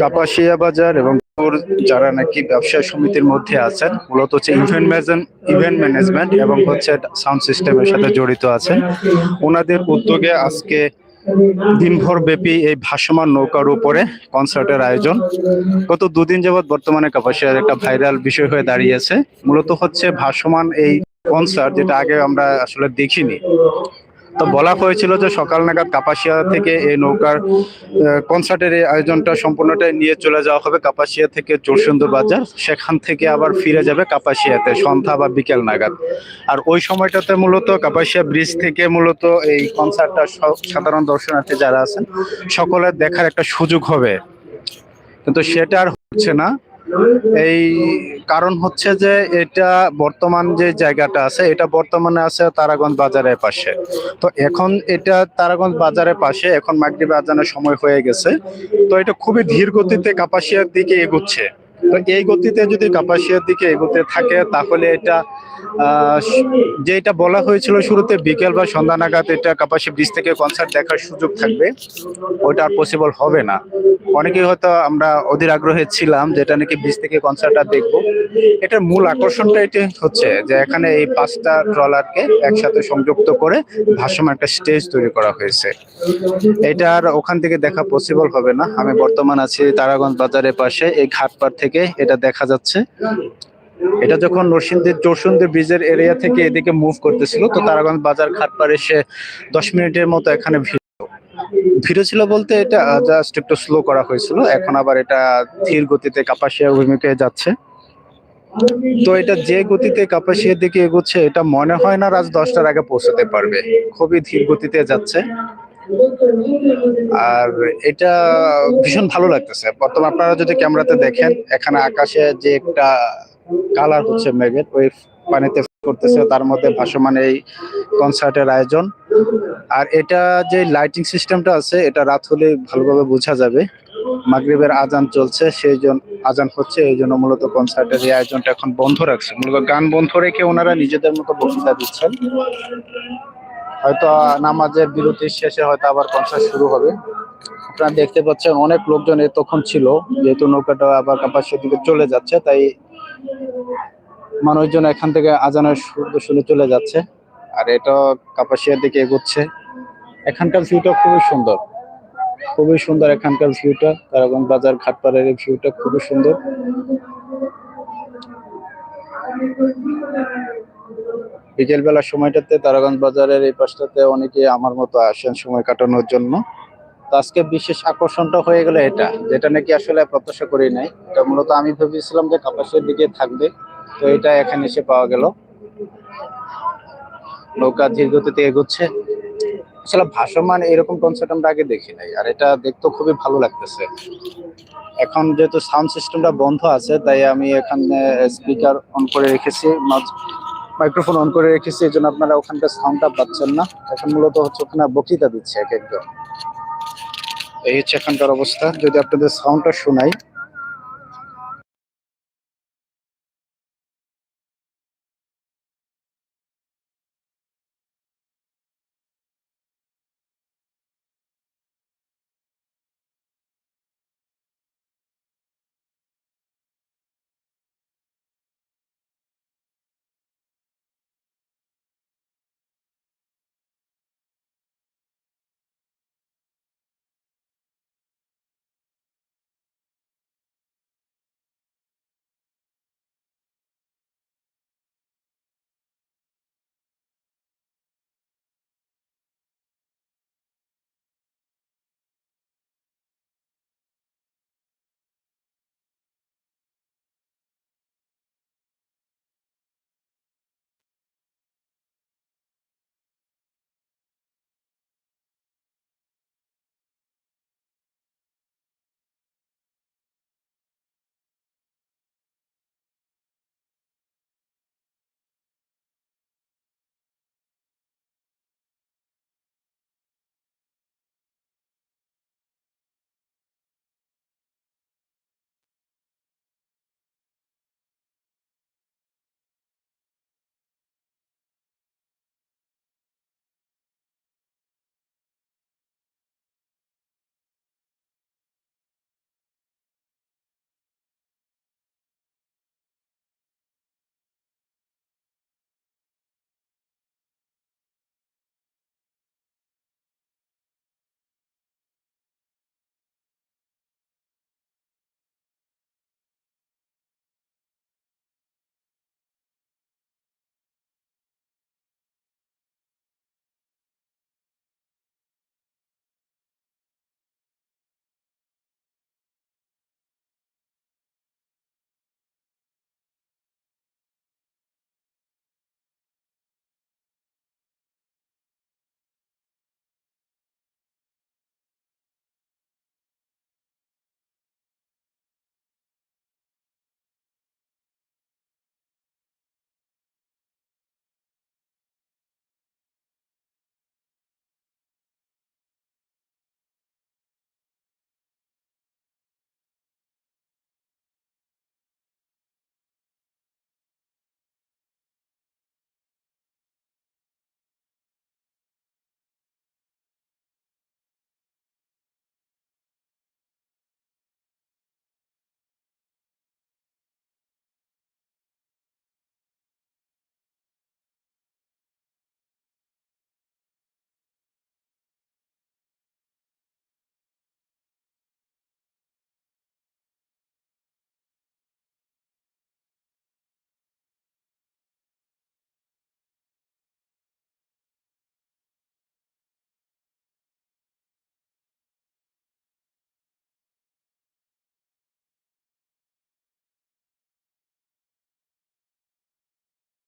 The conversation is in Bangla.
কাপাসিয়া বাজার এবং যারা নাকি ব্যবসায় সমিতির মধ্যে আছেন, মূলত হচ্ছে ইভেন্ট ইভেন্ট ম্যানেজমেন্ট এবং হচ্ছে সাউন্ড সিস্টেমের সাথে জড়িত আছেন। ওনাদের উদ্যোগে আজকে দিনভর ব্যাপী এই ভাসমান নৌকার উপরে কনসার্টের আয়োজন। গত দুদিন যাবৎ বর্তমানে কাপাসিয়ার একটা ভাইরাল বিষয় হয়ে দাঁড়িয়েছে। মূলত হচ্ছে ভাসমান এই কনসার্ট যেটা আগে আমরা আসলে দেখিনি। তো বলা হয়েছিল যে সকাল নাগাদ কাপাসিয়া থেকে এই নৌকার কনসার্টের এই আয়োজনটা সম্পূর্ণটাই নিয়ে চলে যাওয়া হবে কাপাসিয়া থেকে চোরসুন্দর বাজার। সেখান থেকে আবার ফিরে যাবে কাপাসিয়াতে সন্ধ্যা বা বিকেল নাগাদ। আর ওই সময়টাতে মূলত কাপাসিয়া ব্রিজ থেকে মূলত এই কনসার্টটা সাধারণ দর্শনার্থী যারা আছেন, সকলের দেখার একটা সুযোগ হবে। কিন্তু সেটা আর হচ্ছে না। এই কারণ হচ্ছে যে এটা বর্তমান যে জায়গাটা আছে, এটা বর্তমানে আছে তারাগঞ্জ বাজারের পাশে। তো এখন এটা তারাগঞ্জ বাজারের পাশে, এখন মাগরিবে আজানের সময় হয়ে গেছে। তো এটা খুবই ধীর গতিতে কাপাসিয়ার দিকে এগুচ্ছে। তো এই গতিতে যদি কাপাসিয়ার দিকে এগুতে থাকে, তাহলে এটা যেটা বলা হয়েছিল শুরুতে বিকেল বা সন্ধ্যা নাগাদ এটা কাপাসি ব্রিজ থেকে কনসার্ট দেখার সুযোগ থাকবে। ওটা আর পসিবল হবে না। অনেকেই হয়তো আমরা অধীর আগ্রহে ছিলাম যেটা নাকি ব্রিজ থেকে কনসার্টটা দেখব। এটার মূল আকর্ষণটা এটি হচ্ছে যে এখানে এই পাঁচটা ট্রলারকে একসাথে সংযুক্ত করে ভাসমান একটা স্টেজ তৈরি করা হয়েছে। এটা আর ওখান থেকে দেখা পসিবল হবে না। আমি বর্তমান আছি তারাগঞ্জ বাজারের পাশে, এই ঘাটপাড় থেকে এটা দেখা যাচ্ছে। এটা যখন নরসিংদীর চৌসুন্দি ব্রিজের এরিয়া থেকে এদিকে মুভ করতেছিল, তো তারাগঞ্জ বাজার ঘাটপাড় এসে দশ মিনিটের মতো এখানে ভিড় ছিল। বলতে এটা জাস্ট একটু স্লো করা হয়েছিল, এখন আবার এটা ধীর গতিতে কাপাসিয়া অভিমুখে যাচ্ছে। তো এটা যে গতিতে কাপাসিয়ার দিকে এগোচ্ছে, এটা মনে হয় না রাত দশটার আগে পৌঁছাতে পারবে। খুবই ধীর গতিতে যাচ্ছে। আর এটা ভীষণ ভালো লাগতেছে। প্রথম আপনারা যদি ক্যামেরাতে দেখেন, এখানে আকাশে যে একটা কালার হচ্ছে মেঘের ওই পানিতে করতেছে তার মধ্যে ভাসমান এই কনসার্টের আয়োজন। আর এটা যে লাইটিং সিস্টেমটা আছে, এটা রাত হলে ভালোভাবে বোঝা যাবে। মাগরিবের আজান চলছে, সেই জন্য আজান হচ্ছে, এই জন্য মূলত কনসার্টের এই আয়োজনটা এখন বন্ধ রাখছে। মূলত গান বন্ধ রেখে ওনারা নিজেদের মতো বক্তৃতা দিচ্ছেন। হয়তো নামাজের বিরতির শেষে হয়তো আবার কনসার্ট শুরু হবে। আপনারা দেখতে পাচ্ছেন অনেক লোকজন তখন ছিল, যেহেতু নৌকাটা আবার কাপাসিয়ার দিকে চলে যাচ্ছে, তাই মানুষজন এখান থেকে আজানের শব্দ শুনে চলে যাচ্ছে। আর এটা কাপাসিয়ার দিকে এগোচ্ছে। এখানকার ভিউটা খুবই সুন্দর। খুবই সুন্দর এখানকার ভিউটা তারাগঞ্জ বাজার, ঘাটপাড়ের ভিউটা খুবই সুন্দর। বিকেল বেলার সময়টাতে তারাগঞ্জ বাজারের এই পাশটাতে অনেকে আমার মতো আসেন সময় কাটানোর জন্য। তো আজকে বিশেষ আকর্ষণটা হয়ে গেল এটা, যেটা নাকি আসলে প্রত্যাশা করি নাই। এটা মূলত আমি ভেবেছিলাম যে কাপাসের দিকে থাকবে, তো এটা এখানে এসে পাওয়া গেল। নৌকা ধীর গতিতে এগোচ্ছে। আসলে ভাসমান এরকম কনসার্ট আমরা আগে দেখি নাই, আর এটা দেখতে খুবই ভালো লাগতেছে। এখন যেহেতু সাউন্ড সিস্টেমটা বন্ধ আছে, তাই আমি এখানে স্পিকার অন করে রেখেছি মাইক্রোফোন অন করে রেখেছি, এই জন্য আপনারা ওখানকার সাউন্ডটা পাচ্ছেন না। এখন মূলত হচ্ছে ওখানে বক্তৃতা দিচ্ছে এক একজন। এই হচ্ছে এখানকার অবস্থা। যদি আপনাদের সাউন্ডটা শোনাই।